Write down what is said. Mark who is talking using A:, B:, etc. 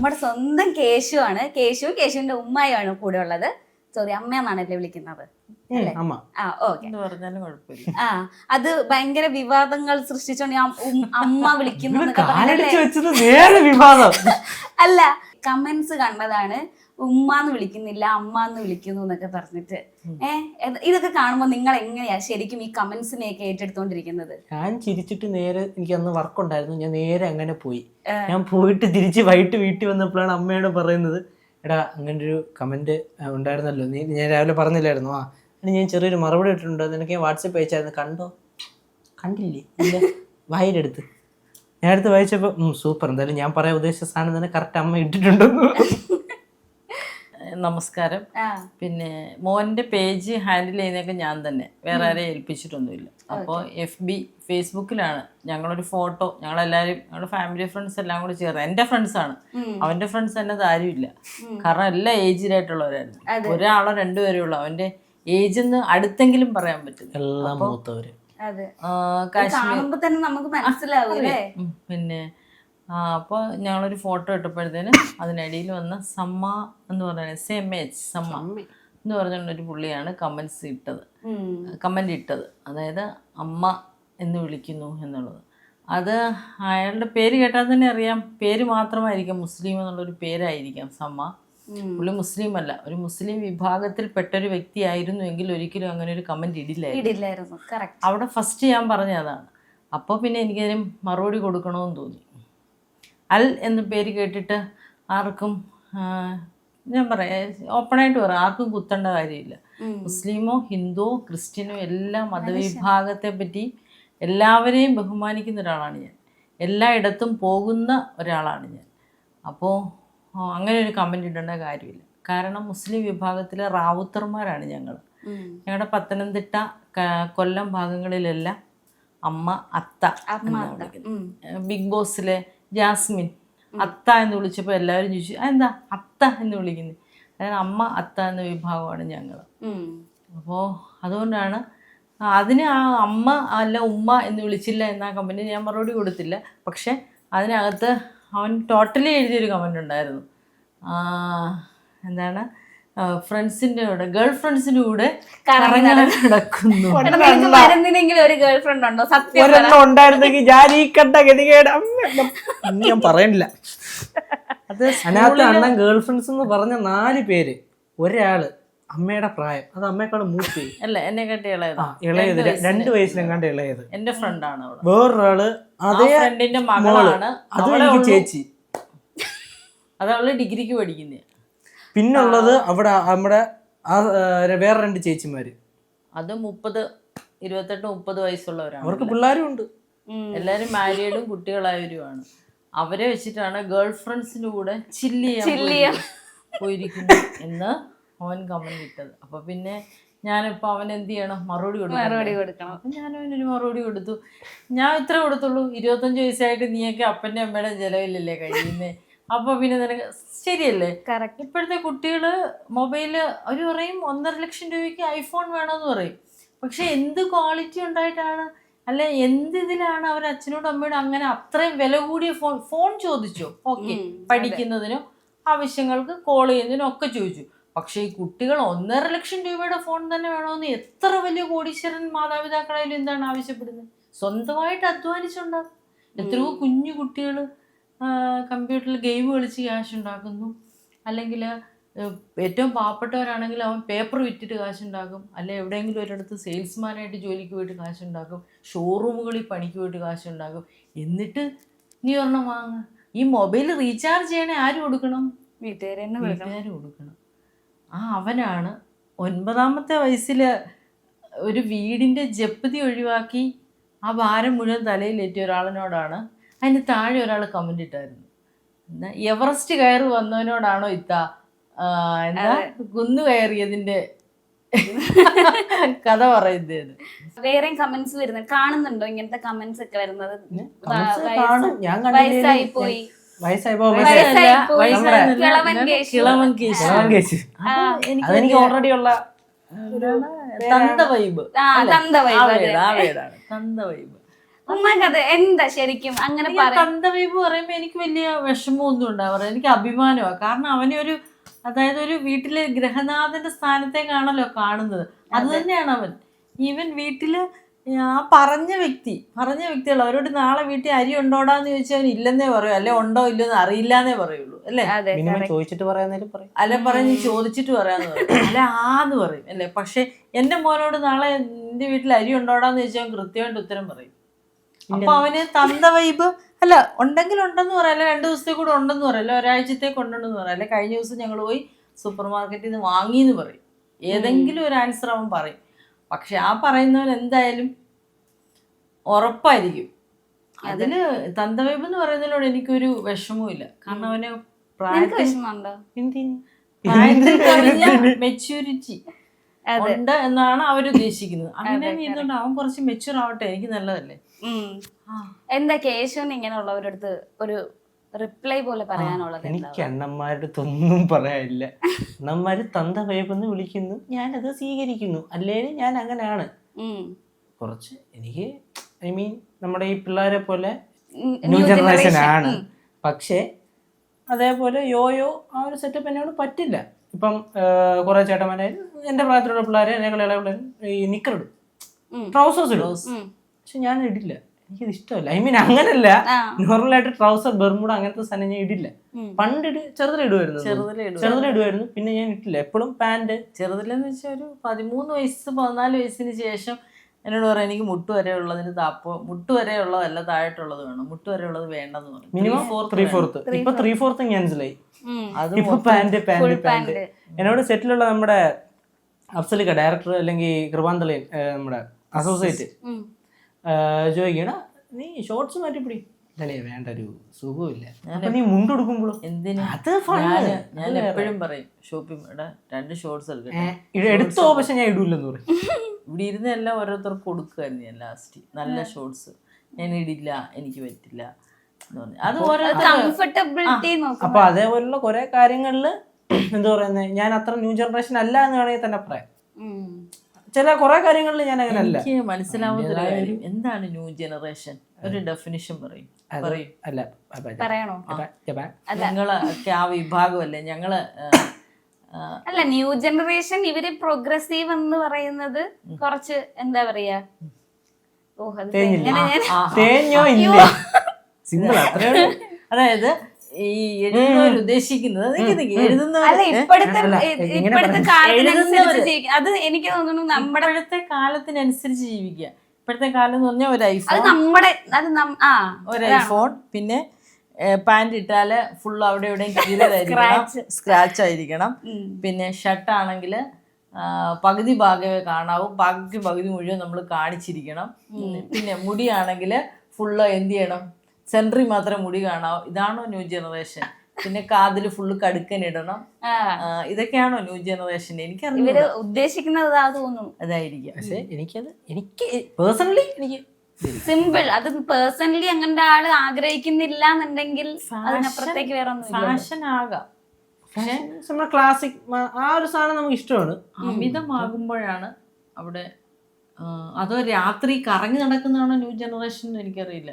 A: നമ്മുടെ സ്വന്തം കേശു ആണ് കേശു കേശുവിന്റെ ഉമ്മയാണ് കൂടെ ഉള്ളത്. സോറി അമ്മ എന്നാണല്ലേ വിളിക്കുന്നത്. അല്ലേ?
B: അമ്മ.
A: ആ ഓക്കെ. ആ അത് ഭയങ്കര വിവാദങ്ങൾ സൃഷ്ടിച്ചോണ്ട് ഞാൻ ഉം- അമ്മ വിളിക്കുന്നു എന്നൊക്കെ പറഞ്ഞല്ലേ? അല്ല കമന്റ്സ് കണ്ടതാണ് ഉമ്മ എന്ന് വിളിക്കുന്നില്ല അമ്മ എന്ന് വിളിക്കുന്നു എന്നൊക്കെ പറഞ്ഞിട്ട്. ഏഹ് ഇതൊക്കെ കാണുമ്പോൾ നിങ്ങൾ എങ്ങനെയാ ശരിക്കും ഈ കമന്റ്സിനെയൊക്കെ ഏറ്റെടുത്തോണ്ടിരിക്കുന്നത്?
B: ഞാൻ ചിരിച്ചിട്ട് നേരെ എനിക്ക് അന്ന് വർക്ക് ഉണ്ടായിരുന്നു ഞാൻ നേരെ അങ്ങനെ പോയി. ഞാൻ പോയിട്ട് തിരിച്ച് വൈകിട്ട് വീട്ടിൽ വന്നപ്പോഴാണ് അമ്മയോട് പറയുന്നത് എടാ അങ്ങനെ ഒരു കമന്റ് ഉണ്ടായിരുന്നല്ലോ നീ ഞാൻ രാവിലെ പറഞ്ഞില്ലായിരുന്നു ആ അതിന് ഞാൻ ചെറിയൊരു മറുപടി ഇട്ടിട്ടുണ്ട്? നിനക്ക് ഞാൻ വാട്സപ്പ് അയച്ചായിരുന്നു കണ്ടോ? കണ്ടില്ലേ? വായിലെടുത്ത്. ഞാൻ എടുത്ത് വായിച്ചപ്പോൾ സൂപ്പർ എന്തായാലും ഞാൻ പറയാൻ ഉദ്ദേശിച്ച സാധനം തന്നെ കറക്റ്റ് അമ്മ ഇട്ടിട്ടുണ്ടെന്ന്.
C: നമസ്കാരം. പിന്നെ മോന്റെ പേജ് ഹാൻഡിൽ ചെയ്യുന്നതൊക്കെ ഞാൻ തന്നെ. വേറെ ആരെയും ഏൽപ്പിച്ചിട്ടൊന്നുമില്ല. അപ്പോൾ എഫ് ബി ഫേസ്ബുക്കിലാണ് ഞങ്ങളൊരു ഫോട്ടോ ഞങ്ങളെല്ലാവരും ഞങ്ങളുടെ ഫാമിലി ഫ്രണ്ട്സ് എല്ലാം കൂടി ചേർന്ന്. എന്റെ ഫ്രണ്ട്സാണ് അവന്റെ ഫ്രണ്ട്സ് തന്നെ ആരുമില്ല. കാരണം എല്ലാ ഏജിലായിട്ടുള്ളവരായിരുന്നു ഒരാളോ രണ്ടുപേരേ ഉള്ളൂ. അവന്റെ ഏജ് എന്ന് അടുത്തെങ്കിലും പറയാൻ പറ്റും.
B: എല്ലാം മൂത്തവര്.
A: കാണുമ്പോ തന്നെ നമുക്ക് മനസ്സിലാവും
C: പിന്നെ ആ, അപ്പോൾ ഞങ്ങളൊരു ഫോട്ടോ ഇട്ടപ്പോഴത്തേന് അതിനിടയിൽ വന്ന സമ്മ എന്ന് പറഞ്ഞ സെമേജ് സമ്മ എന്ന് പറഞ്ഞുകൊണ്ടൊരു പുള്ളിയാണ് കമന്റ്സ് ഇട്ടത്.
A: കമന്റ്
C: കമന്റ് ഇട്ടത്. അതായത് അമ്മ എന്ന് വിളിക്കുന്നു എന്നുള്ളത്. അത് അയാളുടെ പേര് കേട്ടാൽ തന്നെ അറിയാം. പേര് മാത്രമായിരിക്കാം മുസ്ലിം എന്നുള്ളൊരു പേരായിരിക്കാം സമ്മ. പുള്ളി മുസ്ലിം അല്ല ഒരു മുസ്ലിം വിഭാഗത്തിൽപ്പെട്ട ഒരു വ്യക്തിയായിരുന്നു എങ്കിൽ ഒരിക്കലും അങ്ങനെ ഒരു കമന്റ് ഇടില്ലായിരുന്നു. അവിടെ ഫസ്റ്റ് ഞാൻ പറഞ്ഞ അതാണ്. അപ്പോൾ പിന്നെ എനിക്കതിന് മറുപടി കൊടുക്കണമെന്ന് തോന്നി. അൽ എന്ന പേര് കേട്ടിട്ട് ആർക്കും ഞാൻ പറയാം ഓപ്പണായിട്ട് പറയാം. ആർക്കും കുത്തേണ്ട കാര്യമില്ല. മുസ്ലിമോ ഹിന്ദുവോ ക്രിസ്ത്യനോ എല്ലാ മതവിഭാഗത്തെ പറ്റി എല്ലാവരെയും ബഹുമാനിക്കുന്ന ഒരാളാണ് ഞാൻ. എല്ലായിടത്തും പോകുന്ന ഒരാളാണ് ഞാൻ. അപ്പോൾ അങ്ങനെ ഒരു കമന്റ് ഇടേണ്ട കാര്യമില്ല. കാരണം മുസ്ലിം വിഭാഗത്തിലെ റാവുത്തർമാരാണ് ഞങ്ങൾ. ഞങ്ങളുടെ പത്തനംതിട്ട കൊല്ലം ഭാഗങ്ങളിലെല്ലാം അമ്മ അത്ത ബിഗ് ബോസിലെ ജാസ്മിൻ അത്ത എന്ന് വിളിച്ചപ്പോൾ എല്ലാവരും ചോദിച്ചു എന്താ? അത്ത എന്ന് വിളിക്കുന്നത് അതായത് അമ്മ അത്ത എന്ന വിഭാഗമാണ് ഞങ്ങൾ അപ്പോൾ അതുകൊണ്ടാണ് അതിന് ആ അമ്മ അല്ല ഉമ്മ എന്ന് വിളിച്ചില്ല എന്ന കമ്പനി ഞാൻ മറുപടി കൊടുത്തില്ല. പക്ഷെ അതിനകത്ത് അവൻ ടോട്ടലി എഴുതിയൊരു കമന്റ് ഉണ്ടായിരുന്നു. ആ, എന്താണ്? ഫ്രണ്ട്സിന്റെ കൂടെ ഗേൾ ഫ്രണ്ട്സിന്റെ കൂടെ നടക്കുന്നു.
A: മരുന്നിനെങ്കിലും ഒരു ഗേൾ ഫ്രണ്ട് ഉണ്ടോ? സത്യം
B: ഉണ്ടായിരുന്നെങ്കിൽ ഞാൻ ഈ കണ്ട ഗതികേട്. ഞാൻ പറയണില്ല.
C: അത്
B: അതിനകത്ത് അണ്ണൻ ഗേൾ ഫ്രണ്ട്സ് എന്ന് പറഞ്ഞ നാല് പേര്. ഒരാൾ അമ്മയുടെ പ്രായം. അത് അമ്മയെക്കാണ് മൂത്തി
C: അല്ല എന്നെ കണ്ടി ഇളയത്.
B: ഇളയത് രണ്ട് വയസ്സിലെങ്ങാണ്ട് ഇളയത്.
C: എന്റെ ഫ്രണ്ടാണ് അവൾ.
B: വേറൊരാൾ
C: ആ
B: അതേ
C: ഫ്രണ്ടിന്റെ മകളാണ്.
B: അത് ചേച്ചി.
C: അത് അവൾ ഡിഗ്രിക്ക് പഠിക്കുന്നേ.
B: പിന്നുള്ളത് അവിടെ നമ്മുടെ വേറെ രണ്ട് ചേച്ചിമാര്.
C: അത് മുപ്പത് ഇരുപത്തെട്ട് മുപ്പത് വയസ്സുള്ളവരാണ്
B: അവർക്ക് പിള്ളേരും ഉണ്ട്.
C: എല്ലാരും മാരീഡും കുട്ടികളായവരുമാണ്. അവരെ വെച്ചിട്ടാണ് ഗേൾ ഫ്രണ്ട്സിന്റെ കൂടെ ചില്ലിയ പോയിരിക്കുന്നത്. പോയി- പോയിരിക്കുന്നു എന്ന് അവൻ കമന്റ് ഇട്ടത്. അപ്പൊ പിന്നെ ഞാനിപ്പോ അവൻ എന്ത് ചെയ്യണം? മറുപടി കൊടുക്കണം
A: മറുപടി കൊടുക്കണം.
C: അപ്പൊ ഞാൻ അവനൊരു മറുപടി കൊടുത്തു. ഞാൻ ഇത്ര കൊടുത്തുള്ളൂ. ഇരുപത്തഞ്ച് വയസ്സായിട്ട് നീയൊക്കെ അപ്പന്റെ അമ്മയുടെ ജലവില്ലല്ലേ കഴിയുന്നേ? അപ്പൊ പിന്നെ നിനക്ക് ശരിയല്ലേ?
A: കറക്റ്റ്
C: ഇപ്പോഴത്തെ കുട്ടികൾ മൊബൈൽ അവർ പറയും ഒന്നര ലക്ഷം രൂപയ്ക്ക് ഐഫോൺ വേണമെന്ന് പറയും. പക്ഷെ എന്ത് ക്വാളിറ്റി ഉണ്ടായിട്ടാണ്? അല്ലെ എന്ത് ഇതിലാണ് അവർ അച്ഛനോടും അമ്മയോടും അങ്ങനെ അത്രയും വില കൂടിയ ഫോൺ ഫോൺ ചോദിച്ചു. ഓക്കെ. പഠിക്കുന്നതിനും ആവശ്യങ്ങൾക്ക് കോൾ ചെയ്യുന്നതിനും ഒക്കെ ചോദിച്ചു. പക്ഷേ ഈ കുട്ടികൾ ഒന്നര ലക്ഷം രൂപയുടെ ഫോൺ തന്നെ വേണമെന്ന് എത്ര വലിയ കോടീശ്വരൻ മാതാപിതാക്കളായാലും എന്താണ് ആവശ്യപ്പെടുന്നത്? സ്വന്തമായിട്ട് അധ്വാനിച്ചുണ്ടാകും എത്രയോ കുഞ്ഞു കുട്ടികൾ കമ്പ്യൂട്ടറിൽ ഗെയിം കളിച്ച് ക്യാഷ് ഉണ്ടാക്കുന്നു. അല്ലെങ്കിൽ ഏറ്റവും പാവപ്പെട്ടവരാണെങ്കിൽ അവൻ പേപ്പർ വിറ്റിട്ട് കാശുണ്ടാക്കും അല്ലെ എവിടെയെങ്കിലും ഒരിടത്ത് സെയിൽസ്മാനായിട്ട് ജോലിക്ക് പോയിട്ട് കാശുണ്ടാക്കും ഷോറൂമുകളിൽ പണിക്ക് പോയിട്ട് കാശുണ്ടാക്കും എന്നിട്ട് നീ ഒരെണ്ണം വാങ്ങുക ഈ മൊബൈൽ റീചാർജ് ചെയ്യണേ ആര് കൊടുക്കണം?
A: വീട്ടുകാരെ
C: വീട്ടുകാർ കൊടുക്കണം. ആ അവനാണ്. ഒൻപതാമത്തെ വയസ്സിൽ ഒരു വീടിന്റെ ജപ്തി ഒഴിവാക്കി ആ ഭാരം മുഴുവൻ തലയിലേറ്റിയ ഒരാളിനോടാണ്. അതിന് താഴെ ഒരാൾ കമന്റ് ഇട്ടായിരുന്നു. എന്നാൽ എവറസ്റ്റ് കയറി വന്നവനോടാണോ ഇത്ത? എന്താ? കുന്നു കയറിയതിന്റെ കഥ പറയുന്നത്
A: വേറെയും കമന്റ്സ് വരുന്നത് കാണുന്നുണ്ടോ? ഇങ്ങനത്തെ കമന്റ്സ് ഒക്കെ വരുന്നത്? വയസ്സായി പോയി
B: അതെനിക്ക് ഓൾറെഡി ഉള്ള
C: തന്ത വൈബ്
A: ആ, തന്ത
C: വൈബ്
A: ഉമ്മക്ക് അത് എന്താ ശരിക്കും? അങ്ങനെ തന്ത
C: വൈബ് പറയുമ്പോ എനിക്ക് വലിയ വിഷമമൊന്നും ഉണ്ടാവാറ് എനിക്ക് അഭിമാനമാണ് കാരണം അവനെ ഒരു അതായത് ഒരു വീട്ടിലെ ഗ്രഹനാഥന്റെ സ്ഥാനത്തേക്കാണല്ലോ കാണുന്നത്. അത്. തന്നെയാണ് അവൻ. ഈവൻ വീട്ടിൽ ആ പറഞ്ഞ വ്യക്തി പറഞ്ഞ വ്യക്തികൾ അവരോട് നാളെ വീട്ടിൽ അരി ഉണ്ടോടാന്ന് ചോദിച്ചാൽ ഇല്ലെന്നേ പറയൂ. അല്ലെ ഉണ്ടോ ഇല്ലെന്ന് അറിയില്ലാന്നേ പറയുള്ളൂ അല്ലേ?
B: ചോദിച്ചിട്ട് പറയാന്നേലും പറയും.
C: അല്ലെ പറഞ്ഞു ചോദിച്ചിട്ട് പറയാന്ന് പറയും. അല്ലെ ആന്ന് പറയും. അല്ലെ? പക്ഷെ എന്റെ മോനോട് നാളെ എന്റെ വീട്ടിൽ അരി ഉണ്ടോടാന്ന് ചോദിച്ചാൽ അവൻ കൃത്യമായിട്ട് ഉത്തരം പറയും. അപ്പൊ അവന് തന്ത വൈബ് അല്ല ഉണ്ടെങ്കിൽ ഉണ്ടെന്ന് പറയാം. അല്ലെ രണ്ടു ദിവസത്തെ കൂടെ ഉണ്ടെന്ന് പറയാം. അല്ലെ ഒരാഴ്ചത്തേക്ക് ഉണ്ടെന്ന് പറയാം. അല്ലെ കഴിഞ്ഞ ദിവസം ഞങ്ങൾ പോയി സൂപ്പർ മാർക്കറ്റിൽ നിന്ന് വാങ്ങിന്ന് പറയും. ഏതെങ്കിലും ഒരു ആൻസർ അവൻ പറയും. പക്ഷെ ആ പറയുന്നവൻ എന്തായാലും ഉറപ്പായിരിക്കും. അതിന് തന്തവൈബ് എന്ന് പറയുന്നതിനോട് എനിക്കൊരു വിഷമവും ഇല്ല കാരണം അവന്? മെച്യൂരിറ്റി ഉണ്ട് എന്നാണ് അവരുദ്ദേശിക്കുന്നത് അങ്ങനെ ചെയ്യുന്നുണ്ട് അവൻ കുറച്ച് മെച്യൂർ ആവട്ടെ എനിക്ക് നല്ലതല്ലേ.
A: എന്താ കേശവൻ ഇങ്ങനെയുള്ളവരടുത്ത് ഒരു റിപ്ലൈ പോലെ പറയാനുള്ളത്?
B: എനിക്ക് അണ്ണന്മാരുടെ ഒന്നും പറയാനില്ല. അണ്ണന്മാര് തന്ത വേപ്പെന്ന് വിളിക്കുന്നു ഞാനത് സ്വീകരിക്കുന്നു. അല്ലെങ്കിൽ ഞാൻ അങ്ങനെയാണ് കുറച്ച് എനിക്ക് ഐ മീൻ നമ്മുടെ ഈ പിള്ളേരെ പോലെ ന്യൂ ജനറേഷൻ. ആണ്. പക്ഷേ അതേപോലെ യോയോ ആ ഒരു സെറ്റപ്പ് എന്നോട് പറ്റില്ല. ഇപ്പം കുറെ ചേട്ടന്മാരെ എന്റെ പ്രായത്തിലുള്ള പിള്ളേരെ എന്നെ കളിയുള്ള പിള്ളേർ ഈ നിക്കറിടും. ട്രൗസേഴ്സ് ഇടും. പക്ഷെ ഞാൻ ഇടില്ല എനിക്കത് ഇഷ്ടമല്ല ഐ മീൻ അങ്ങനല്ല.
A: നോർമൽ
B: ആയിട്ട് ട്രൗസർ ബെർമുട അങ്ങനത്തെ സാധനം ഞാൻ ഇടില്ല. പണ്ട് ഇടി ചെറുതിൽ ഇടുമായിരുന്നു ചെറുതിൽ ഇടുമായിരുന്നു പിന്നെ ഞാൻ ഇട്ടില്ല. എപ്പോഴും പാന്റ്.
C: ചെറുതിലെന്ന് വെച്ചാൽ ഒരു പതിമൂന്ന് വയസ്സ് പതിനാല് വയസ്സിന് ശേഷം എന്നോട് പറയാം എനിക്ക് മുട്ട് വരെ ഉള്ളതിന് താപ്പോ മുട്ട് വരെ ഉള്ളതല്ല താഴോട്ടുള്ളത് വേണം. മുട്ട് വരെ ഉള്ളത് വേണ്ടെന്ന് പറഞ്ഞു
B: മിനിമം ത്രീ ഫോർത്ത് ഇപ്പൊ ത്രീ ഫോർത്ത് ക്യാൻസലായി ഇപ്പൊ പാന്റ് പാന്റ് പാന്റ്. എന്നോട് സെറ്റിലുള്ള നമ്മുടെ അഫ്സലിക്ക ഡയറക്ടർ അല്ലെങ്കിൽ കൃപാന്തളയൻ നമ്മുടെ അസോസിയേറ്റ്. ചോദിക്കണ നീ ഷോർട്സ് മാറ്റിപ്പിടി. അല്ലേ വേണ്ട ഒരു സുഖമില്ല അപ്പൊ നീ മുണ്ടെടുക്കുമ്പോഴോ
C: എന്തിന്?
B: അത് ഫണ്ണാണ്
C: ഞാൻ. എപ്പോഴും പറയും ഷോപ്പിംഗ് ഇവിടെ രണ്ട് ഷോർട്സ് എടുക്കട്ടെ
B: എടുത്തോ പക്ഷെ ഞാൻ ഇടൂലെന്ന് പറയും.
C: ഇവിടെ ഇരുന്ന് എല്ലാം ഓരോരുത്തർക്ക് കൊടുക്കുമായിരുന്നു ഞാൻ ലാസ്റ്റ് നല്ല ഷോർട്സ് ഞാൻ ഇടില്ല എനിക്ക് പറ്റില്ല അത് ഓരോരുത്തർ
A: കംഫർട്ടബിലിറ്റി നോക്കും
B: അപ്പൊ അതേപോലുള്ള കുറെ കാര്യങ്ങളിൽ എന്താ പറയുന്നത് ഞാൻ അത്ര ന്യൂ ജനറേഷൻ അല്ല എന്ന് വേണമെങ്കിൽ തന്നെ പറയാം. ചില കുറെ കാര്യങ്ങളിൽ ഞാൻ അങ്ങനെ അല്ല
C: എനിക്ക് മനസ്സിലാവുന്ന ഒരു കാര്യം എന്താണ് ന്യൂ ജനറേഷൻ ഒരു ഡെഫിനിഷൻ പറയും
B: അല്ല
A: പറയണോ
C: ഞങ്ങൾ ആ വിഭാഗമല്ലേ ഞങ്ങൾ
A: അല്ല ന്യൂ ജനറേഷൻ ഇവർ പ്രോഗ്രസീവ് എന്ന് പറയുന്നത് കുറച്ച് എന്താ പറയാ ഓ അത്
B: തേഞ്ഞില്ലേ?
A: എങ്ങനെ ഞാൻ
C: ആ,
B: തേഞ്ഞോ ഇല്ല സിമ്പിൾ അത്രേ
C: അതായത് ഈ എഴുതുന്നവർ ഉദ്ദേശിക്കുന്നത്
A: അല്ല ഇപ്പോഴത്തെ ഇപ്പോഴത്തെ കാലത്തിനനുസരിച്ച് അത് എനിക്ക് തോന്നുന്നു നമ്മുടെ
C: ഇപ്പോഴത്തെ കാലത്തിനനുസരിച്ച് ജീവിക്കുക ഇപ്പോഴത്തെ കാലം എന്ന് പറഞ്ഞാൽ ഒരു
A: അത്
C: ഐഫോൺ.
A: നമ്മുടെ അത് ആ
C: ഒരു ഐഫോൺ. പിന്നെ പാന്റ് ഇട്ടാൽ ഫുൾ അവിടെ എവിടെയും കീറിയതായിരിക്കണം. സ്ക്രാച്ച് ആയിരിക്കണം. പിന്നെ ഷർട്ട് ആണെങ്കിൽ പകുതി ഭാഗമേ കാണാവൂ. ബാക്കി പകുതി മുഴുവൻ നമ്മൾ കാണിച്ചിരിക്കണം. പിന്നെ മുടിയാണെങ്കിൽ ഫുള്ള് എന്ത് ചെയ്യണം? സെൻട്രി മാത്രം മുടി കാണാവോ. ഇതാണോ ന്യൂ ജനറേഷൻ? പിന്നെ കാതിൽ ഫുള്ള് കടുക്കൻ ഇടണം. ഇതൊക്കെയാണോ ന്യൂ ജനറേഷൻ?
A: എനിക്ക്
C: ഇവർ
A: ഉദ്ദേശിക്കുന്നത് തോന്നുന്നു.
C: അതായിരിക്കും.
B: പക്ഷെ എനിക്കത് എനിക്ക് പേഴ്സണലി എനിക്ക്
A: സിമ്പിൾ അത് പേഴ്സണലി അങ്ങനത്തെ ആൾ ആഗ്രഹിക്കുന്നില്ല എന്നുണ്ടെങ്കിൽ അതിനപ്പുറത്തേക്ക് വേറെ ഒന്നും
C: ഫാഷൻ ആകാം. പക്ഷെ
B: നമ്മുടെ ക്ലാസിക് ആ ഒരു സാധനം നമുക്ക് ഇഷ്ടമാണ്.
C: അമിതമാകുമ്പോഴാണ് അവിടെ അതോ രാത്രി കറങ്ങി നടക്കുന്നതാണോ ന്യൂ ജനറേഷൻ എനിക്കറിയില്ല.